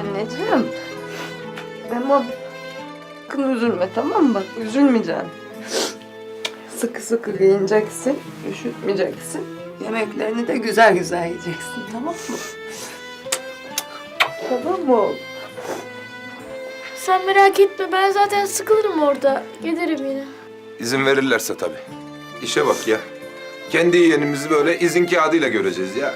Anneciğim. Ama sakın üzülme tamam mı? Bak üzülmeyeceksin. Sıkı sıkı giyineceksin, üşütmeyeceksin. Yemeklerini de güzel güzel yiyeceksin tamam mı? Tamam mı? Sen merak etme ben zaten sıkılırım orada. Gelirim yine. İzin verirlerse tabii. İşe bak ya. Kendi yeğenimizi böyle izin kağıdıyla göreceğiz ya.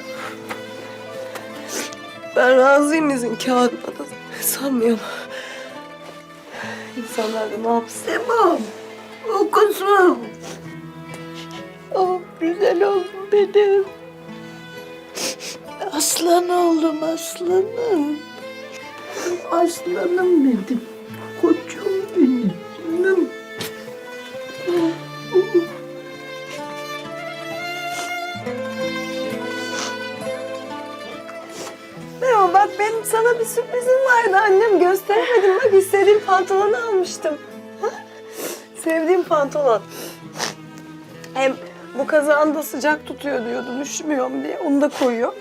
Ben razıyım izin kağıdına da sanmıyorum. İnsanlar da ne yapsın? Tamam. O kuzum. Oh güzel oğlum benim. Aslan oğlum aslanım. Aslanım benim. Sürprizim vardı annem gösteremedim. Bak istediğim pantolonu almıştım. Sevdiğim pantolon. Hem bu kazağını da sıcak tutuyor diyordu üşümüyorum diye onu da koyuyor.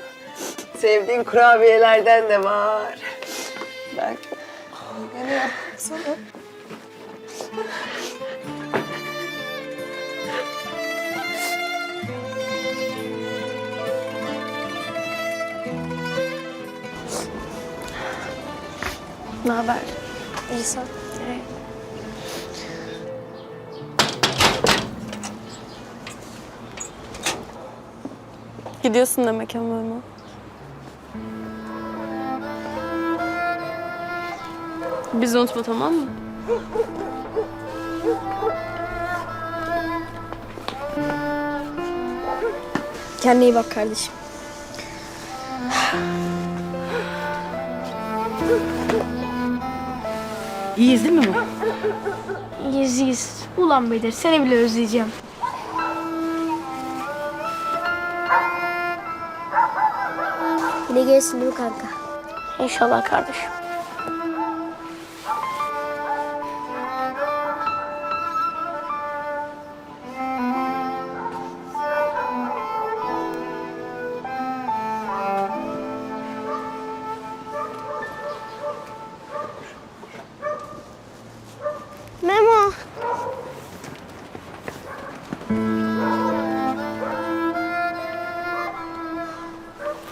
Sevdiğin kurabiyelerden de var. Bak. Ne yaptım Ne haber? İsa. Nereye? Gidiyorsun demek ama Memo. Bizi unutma tamam mı? Kendine iyi bak kardeşim. İyiyiz değil mi bu? İyiyiz iyiyiz. Ulan Bedir seni bile özleyeceğim. Yine gelirsin değil mi kanka? İnşallah kardeşim.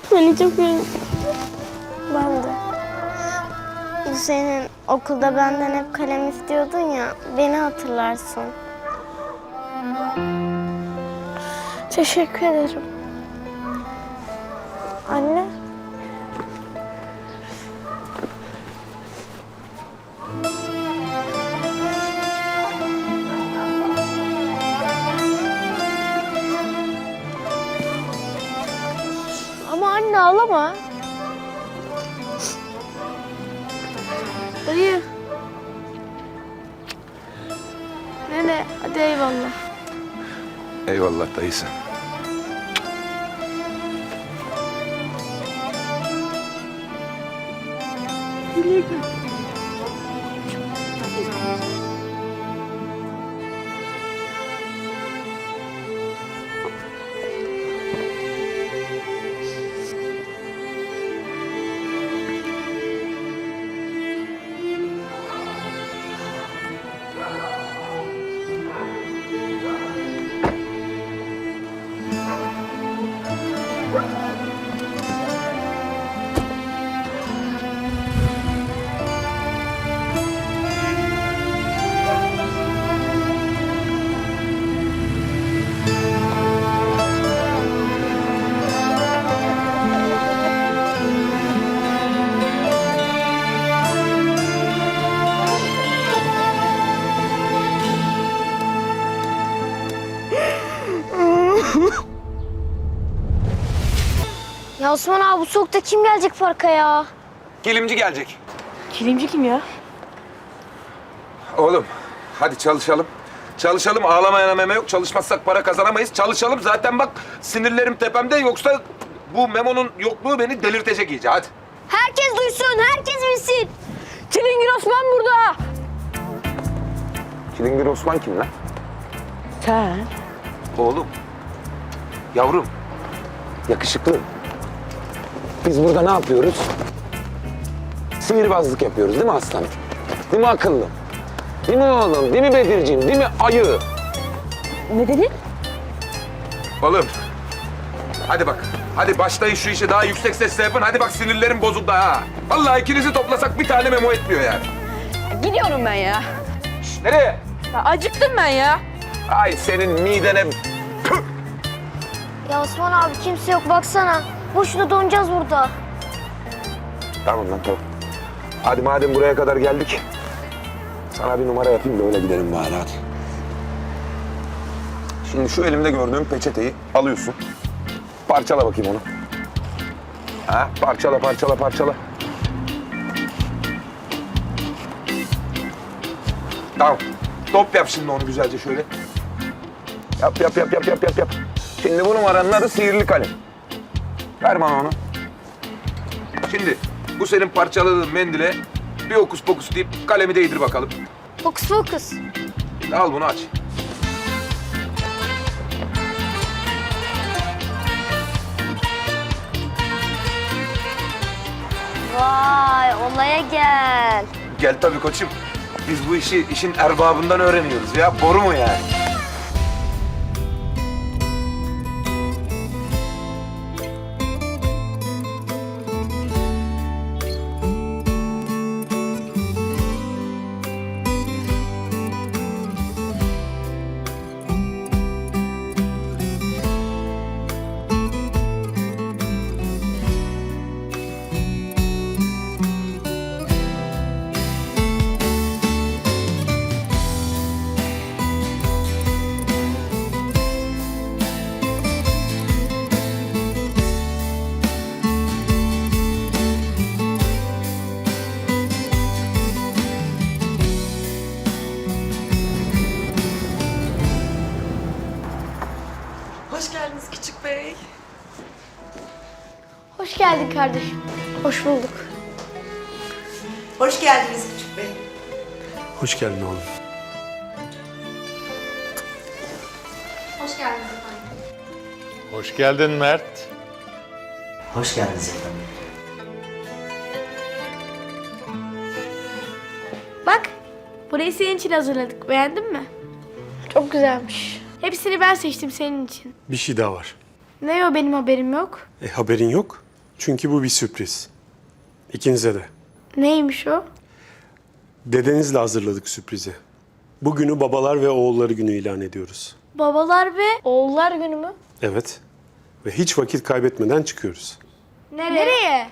Seni çok özledim. Ben de. Senin okulda benden hep kalem istiyordun ya. Beni hatırlarsın. Teşekkür ederim. Anne ağlama. Dayı. Nene hadi eyvallah. Eyvallah dayısı. Ya Osman abi bu soğukta kim gelecek parka ya? Kilimci gelecek. Kilimci kim ya? Oğlum hadi çalışalım. Çalışalım ağlamayana meme yok. Çalışmazsak para kazanamayız. Çalışalım zaten bak sinirlerim tepemde yoksa bu Memo'nun yokluğu beni delirtecek iyice hadi. Herkes duysun, herkes bilsin. Çilingir Osman burada. Çilingir Osman kim lan? Sen. Oğlum. Yavrum. Yakışıklı. Biz burada ne yapıyoruz? sihirbazlık yapıyoruz değil mi aslanım? Değil mi akıllım? Değil mi oğlum? Değil mi Bedirciğim? Değil mi ayı? Ne dedin? Oğlum. Hadi bak. Hadi başlayın şu işe daha yüksek sesle yapın. Hadi bak sinirlerim bozuldu ha. Vallahi ikinizi toplasak bir tane memo etmiyor yani. Gidiyorum ben ya. Nereye? ya acıktım ben ya. Ay senin midene... Püh! Ya Osman abi kimse yok baksana. Boşuna donacağız burada. Tamam lan tamam. Hadi madem buraya kadar geldik. Sana bir numara yapayım da öyle gidelim bari hadi. Şimdi şu elimde gördüğüm peçeteyi alıyorsun. Parçala bakayım onu. Ha, parçala parçala parçala. Tamam. Top yap şimdi onu güzelce şöyle. Yap yap yap yap yap yap yap. Şimdi bu numaranın adı sihirli kalem. Ver bana onu. Şimdi bu senin parçaladığın mendile bir okus pokus deyip kalemi değdir bakalım. Fokus fokus. Al bunu aç. Vay olaya gel. Gel tabii koçum. Biz bu işi işin erbabından öğreniyoruz ya. Boru mu yani? Kardeşim. Hoş bulduk. Hoş geldiniz küçük bey. Hoş geldin oğlum. Hoş geldin. Hoş geldin Mert. Hoş geldiniz efendim. Bak, burayı senin için hazırladık. Beğendin mi? Çok güzelmiş. Hepsini ben seçtim senin için. Bir şey daha var. Ne o benim haberim yok? E haberin yok. Çünkü bu bir sürpriz. İkinize de. Neymiş o? Dedenizle hazırladık sürprizi. Bugünü babalar ve oğulları günü ilan ediyoruz. Babalar ve oğullar günü mü? Evet. Ve hiç vakit kaybetmeden çıkıyoruz. Nereye? Nereye?